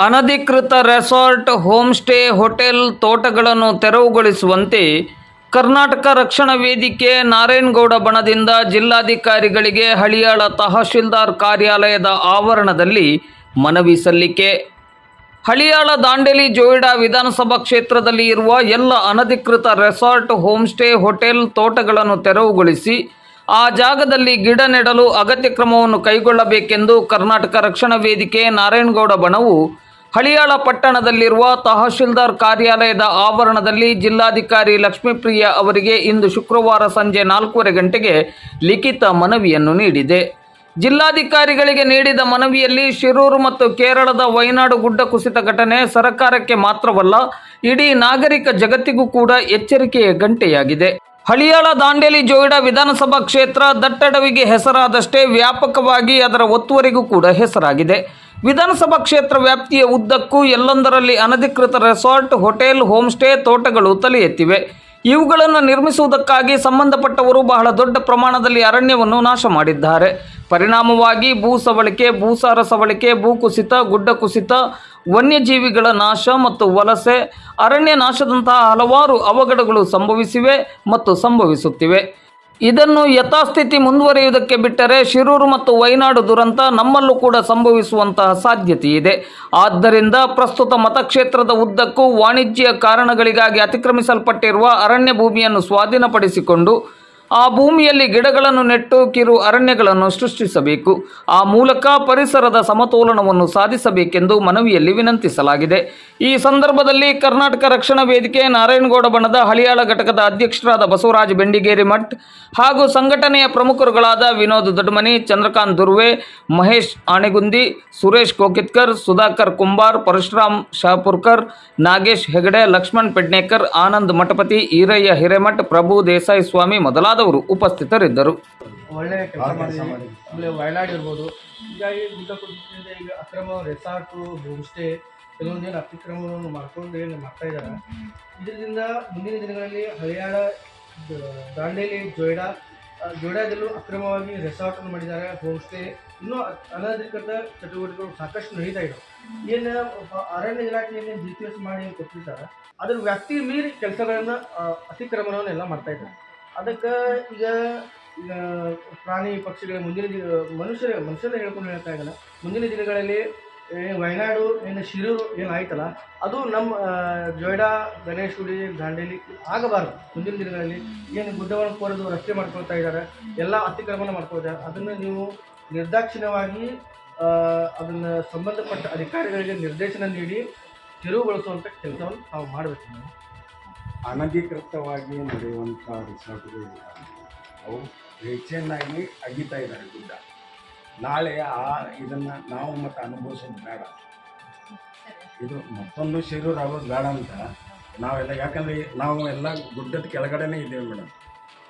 ಅನಧಿಕೃತ resort home stay hotel ತೋಟಗಳನ್ನು ತೆರವುಗೊಳಿಸುವಂತೆ ಕರ್ನಾಟಕ ರಕ್ಷಣಾ ವೇದಿಕೆ ನಾರಾಯಣಗೌಡ ಬಣದಿಂದ ಜಿಲ್ಲಾಧಿಕಾರಿಗಳಿಗೆ ಹಳಿಯಾಳ ತಹಶೀಲ್ದಾರ್ ಕಾರ್ಯಾಲಯದ ಆವರಣದಲ್ಲಿ ಮನವಿ ಸಲ್ಲಿಕೆ. ಹಳಿಯಾಳ ದಾಂಡೇಲಿ ಜೋಯಿಡಾ ವಿಧಾನಸಭಾ ಕ್ಷೇತ್ರದಲ್ಲಿ ಇರುವ ಎಲ್ಲ ಅನಧಿಕೃತ ರೆಸಾರ್ಟ್ ಹೋಮ್ ಸ್ಟೇ ಹೋಟೆಲ್ ತೋಟಗಳನ್ನು ತೆರವುಗೊಳಿಸಿ ಆ ಜಾಗದಲ್ಲಿ ಗಿಡ ನೆಡಲು ಅಗತ್ಯ ಕ್ರಮವನ್ನು ಕೈಗೊಳ್ಳಬೇಕೆಂದು ಕರ್ನಾಟಕ ರಕ್ಷಣಾ ವೇದಿಕೆ ನಾರಾಯಣಗೌಡ ಬಣವು ಹಳಿಯಾಳ ಪಟ್ಟಣದಲ್ಲಿರುವ ತಹಶೀಲ್ದಾರ್ ಕಾರ್ಯಾಲಯದ ಆವರಣದಲ್ಲಿ ಜಿಲ್ಲಾಧಿಕಾರಿ ಲಕ್ಷ್ಮೀಪ್ರಿಯ ಅವರಿಗೆ ಇಂದು ಶುಕ್ರವಾರ ಸಂಜೆ ನಾಲ್ಕೂವರೆ ಗಂಟೆಗೆ ಲಿಖಿತ ಮನವಿಯನ್ನು ನೀಡಿದೆ. ಜಿಲ್ಲಾಧಿಕಾರಿಗಳಿಗೆ ನೀಡಿದ ಮನವಿಯಲ್ಲಿ ಶಿರೂರು ಮತ್ತು ಕೇರಳದ ವಯನಾಡು ಗುಡ್ಡ ಕುಸಿತ ಘಟನೆ ಸರ್ಕಾರಕ್ಕೆ ಮಾತ್ರವಲ್ಲ, ಇಡೀ ನಾಗರಿಕ ಜಗತ್ತಿಗೂ ಕೂಡ ಎಚ್ಚರಿಕೆಯ ಗಂಟೆಯಾಗಿದೆ. ಹಳಿಯಾಳ ದಾಂಡೇಲಿ ಜೋಯಿಡಾ ವಿಧಾನಸಭಾ ಕ್ಷೇತ್ರ ದಟ್ಟಡವಿಗೆ ಹೆಸರಾದಷ್ಟೇ ವ್ಯಾಪಕವಾಗಿ ಅದರ ಒತ್ತುವರಿಗೂ ಕೂಡ ಹೆಸರಾಗಿದೆ. ವಿಧಾನಸಭಾ ಕ್ಷೇತ್ರ ವ್ಯಾಪ್ತಿಯ ಉದ್ದಕ್ಕೂ ಎಲ್ಲೊಂದರಲ್ಲಿ ಅನಧಿಕೃತ ರೆಸಾರ್ಟ್, ಹೋಟೆಲ್ ಹೋಮ್ ಸ್ಟೇ ತೋಟಗಳು ತಲೆ ಎತ್ತಿವೆ ಇವುಗಳನ್ನು ನಿರ್ಮಿಸುವುದಕ್ಕಾಗಿ ಸಂಬಂಧಪಟ್ಟವರು ಬಹಳ ದೊಡ್ಡ ಪ್ರಮಾಣದಲ್ಲಿ ಅರಣ್ಯವನ್ನು ನಾಶ ಮಾಡಿದ್ದಾರೆ. ಪರಿಣಾಮವಾಗಿ ಭೂ ಸವಳಿಕೆ, ಭೂಸಾರ ಸವಳಿಕೆ ಭೂಕುಸಿತ ಗುಡ್ಡ ಕುಸಿತ, ವನ್ಯಜೀವಿಗಳ ನಾಶ ಮತ್ತು ವಲಸೆ, ಅರಣ್ಯ ನಾಶದಂತಹ ಹಲವಾರು ಅವಘಡಗಳು ಸಂಭವಿಸಿವೆ ಮತ್ತು ಸಂಭವಿಸುತ್ತಿವೆ. ಇದನ್ನು ಯಥಾಸ್ಥಿತಿ ಮುಂದುವರಿಯುವುದಕ್ಕೆ ಬಿಟ್ಟರೆ ಶಿರೂರು ಮತ್ತು ವೈನಾಡು ದುರಂತ ನಮ್ಮಲ್ಲೂ ಕೂಡ ಸಂಭವಿಸುವಂತಹ ಸಾಧ್ಯತೆ ಇದೆ ಆದ್ದರಿಂದ ಪ್ರಸ್ತುತ ಮತಕ್ಷೇತ್ರದ ಉದ್ದಕ್ಕೂ ವಾಣಿಜ್ಯ ಕಾರಣಗಳಿಗಾಗಿ ಅತಿಕ್ರಮಿಸಲ್ಪಟ್ಟಿರುವ ಅರಣ್ಯ ಭೂಮಿಯನ್ನು ಸ್ವಾಧೀನಪಡಿಸಿಕೊಂಡು ಆ ಭೂಮಿಯಲ್ಲಿ ಗಿಡಗಳನ್ನು ನೆಟ್ಟು ಕಿರು ಅರಣ್ಯಗಳನ್ನು ಸೃಷ್ಟಿಸಬೇಕು. ಆ ಮೂಲಕ ಪರಿಸರದ ಸಮತೋಲನವನ್ನು ಸಾಧಿಸಬೇಕೆಂದು ಮನವಿಯಲ್ಲಿ ವಿನಂತಿಸಲಾಗಿದೆ. ಈ ಸಂದರ್ಭದಲ್ಲಿ ಕರ್ನಾಟಕ ರಕ್ಷಣಾ ವೇದಿಕೆ, ನಾರಾಯಣಗೌಡ ಬಣದ ಹಳಿಯಾಳ ಘಟಕದ ಅಧ್ಯಕ್ಷರಾದ ಬಸವರಾಜ ಬೆಂಡಿಗೇರಿ ಮಠ್ ಹಾಗೂ ಸಂಘಟನೆಯ ಪ್ರಮುಖರುಗಳಾದ ವಿನೋದ್ ದೊಡ್ಮನಿ, ಚಂದ್ರಕಾಂತ್ ದುರ್ವೆ, ಮಹೇಶ್ ಆಣೆಗುಂದಿ, ಸುರೇಶ್ ಕೋಕಿತ್ಕರ್, ಸುಧಾಕರ್ ಕುಂಬಾರ್, ಪರಶುರಾಮ್ ಶಾಪುರ್ಕರ್, ನಾಗೇಶ್ ಹೆಗಡೆ, ಲಕ್ಷ್ಮಣ್ ಪೆಡ್ನೇಕರ್, ಆನಂದ್ ಮಠಪತಿ, ಈರಯ್ಯ ಹಿರೇಮಠ್, ಪ್ರಭು ದೇಸಾಯಿ ಸ್ವಾಮಿ ಮೊದಲಾದವರು ಉಪಸ್ಥಿತರಿದ್ದರು. ಒಳ್ಳೆ ಕೆಲಸ ಮಾಡಿದ್ದೀವಿ ಆಮೇಲೆ ವಯನಾಡ್ ಇರ್ಬೋದು. ಹೀಗಾಗಿ ಗುಡ್ಡ ಕುಸಿತದಿಂದ ಈಗ ಅಕ್ರಮ ರೆಸಾರ್ಟು ಹೋಮ್ ಸ್ಟೇ ಕೆಲವೊಂದು ಏನು ಅತಿಕ್ರಮವನ್ನು ಮಾಡ್ಕೊಂಡು ಏನು ಮಾಡ್ತಾ ಇದ್ದಾರೆ. ಇದರಿಂದ ಮುಂದಿನ ದಿನಗಳಲ್ಲಿ ಹರಿಯಾಣ ದ- ದಾಂಡೇಲಿ ಜೋಯ್ಡಾ ಆ, ಜೋಯ್ಡಾದಲ್ಲೂ ಅಕ್ರಮವಾಗಿ ರೆಸಾರ್ಟನ್ನು ಮಾಡಿದ್ದಾರೆ. ಹೋಮ್ ಸ್ಟೇ ಇನ್ನೂ ಅನಧಿಕೃತ ಚಟುವಟಿಕೆಗಳು ಸಾಕಷ್ಟು ನಡೀತಾ ಇದ್ದಾವೆ ಏನು ಅರಣ್ಯ ಇಲಾಖೆ ಏನು ಜಿ ಪಿ ಎಸ್ ಮಾಡಿ ಏನು ಕೊಟ್ಟಿರ್ತಾರೆ ಅದ್ರ ವ್ಯಾಪ್ತಿ ಮೀರಿ ಕೆಲಸಗಳನ್ನು ಅತಿಕ್ರಮಣವನ್ನೆಲ್ಲ ಮಾಡ್ತಾ ಇದ್ದಾರೆ. ಅದಕ್ಕೆ ಈಗ ಪ್ರಾಣಿ ಪಕ್ಷಿಗಳ ಮುಂದಿನ ದಿನ, ಮನುಷ್ಯರ ಮನುಷ್ಯನ ಹೇಳ್ಕೊಂಡು ಇದ್ದಾನೆ. ಮುಂದಿನ ದಿನಗಳಲ್ಲಿ ಏನು ವಯನಾಡು, ಏನು ಶಿರೂರು ಏನು ಆಯ್ತಲ್ಲ, ಅದು ನಮ್ಮ ಜೊಯ್ಡಾ, ಗಣೇಶ್ ಗುಡಿ, ದಾಂಡೇಲಿ ಆಗಬಾರ್ದು. ಮುಂದಿನ ದಿನಗಳಲ್ಲಿ ಏನು ಗುಡ್ಡವನ್ನು ಕೋರದು ರಸ್ತೆ ಮಾಡ್ಕೊಳ್ತಾ ಇದ್ದಾರೆ. ಎಲ್ಲ ಅತಿಕ್ರಮಣ ಮಾಡ್ಕೊಳ್ತಾರೆ ಅದನ್ನು ನೀವು ನಿರ್ದಾಕ್ಷಿಣ್ಯವಾಗಿ ಅದನ್ನು ಸಂಬಂಧಪಟ್ಟ ಅಧಿಕಾರಿಗಳಿಗೆ ನಿರ್ದೇಶನ ನೀಡಿ ತೆರವುಗೊಳಿಸುವಂಥ ಕೆಲಸವನ್ನು ನಾವು ಮಾಡಬೇಕು ಅನಧಿಕೃತವಾಗಿ ನಡೆಯುವಂಥ ರಿಸಾರ್ಟ್ಗಳು ಅವು ಹೆಚ್ಚಿನಾಗಿ ಅಗಿತಾ ಇದ್ದಾರೆ ಗುಡ್ಡ. ನಾಳೆ ಆ ಇದನ್ನು ನಾವು ಮತ್ತು ಅನುಭವಿಸೋದು ಬೇಡ. ಇದು ಮತ್ತೊಂದು ಶಿರೂರು ಆಗೋದು ಬೇಡ ಅಂತ ನಾವೆಲ್ಲ, ಯಾಕಂದರೆ ನಾವು ಎಲ್ಲ ಗುಡ್ಡದ ಕೆಳಗಡೆನೇ ಇದ್ದೇವೆ ಮೇಡಮ್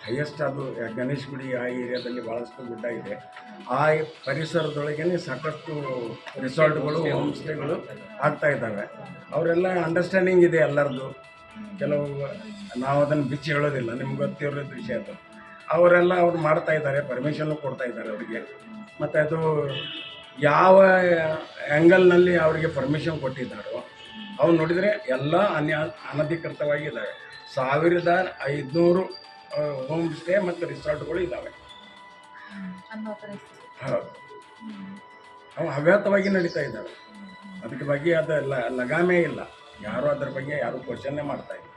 ಹೈಯೆಸ್ಟ್ ಅದು ಗಣೇಶ್ ಗುಡಿ ಆ ಏರಿಯಾದಲ್ಲಿ ಭಾಳಷ್ಟು ಗುಡ್ಡ ಇದೆ. ಆ ಪರಿಸರದೊಳಗೇ ಸಾಕಷ್ಟು ರೆಸಾರ್ಟ್ಗಳು ಹೋಮ್ ಸ್ಟೇಗಳು ಆಗ್ತಾ ಇದ್ದಾವೆ. ಅವರೆಲ್ಲ ಅಂಡರ್ಸ್ಟ್ಯಾಂಡಿಂಗ್ ಇದೆ ಎಲ್ಲರದ್ದು. ಕೆಲವು, ನಾವು ಅದನ್ನು ಬಿಚ್ಚಿ ಹೇಳೋದಿಲ್ಲ, ನಿಮ್ಗೆ ಗೊತ್ತಿರೋ ವಿಷಯ ಅದು. ಅವರೆಲ್ಲ ಅವ್ರು ಮಾಡ್ತಾ ಇದ್ದಾರೆ ಪರ್ಮಿಷನ್ನು ಕೊಡ್ತಾ ಇದ್ದಾರೆ ಅವರಿಗೆ. ಮತ್ತು ಅದು ಯಾವ ಆ್ಯಂಗಲ್ನಲ್ಲಿ ಅವರಿಗೆ ಪರ್ಮಿಷನ್ ಕೊಟ್ಟಿದ್ದಾರೋ, ಅವ್ರು ನೋಡಿದರೆ ಎಲ್ಲ ಅನ್ಯ, ಅನಧಿಕೃತವಾಗಿದ್ದಾವೆ. ಸಾವಿರದ ಐದುನೂರು ಹೋಮ್ ಸ್ಟೇ ಮತ್ತು ರಿಸಾರ್ಟ್ಗಳು ಇದ್ದಾವೆ. ಹೌದು. ಅವು ಹವ್ಯಾತವಾಗಿ ನಡೀತಾ ಇದ್ದಾವೆ. ಅದಕ್ಕೆ ಬಗ್ಗೆ ಅದು ಲಗಾಮೇ ಇಲ್ಲ. ಯಾರೂ ಅದ್ರ ಬಗ್ಗೆ ಯಾರೂ ಕ್ವಶನ್ನೇ ಮಾಡ್ತಾ ಇಲ್ಲ.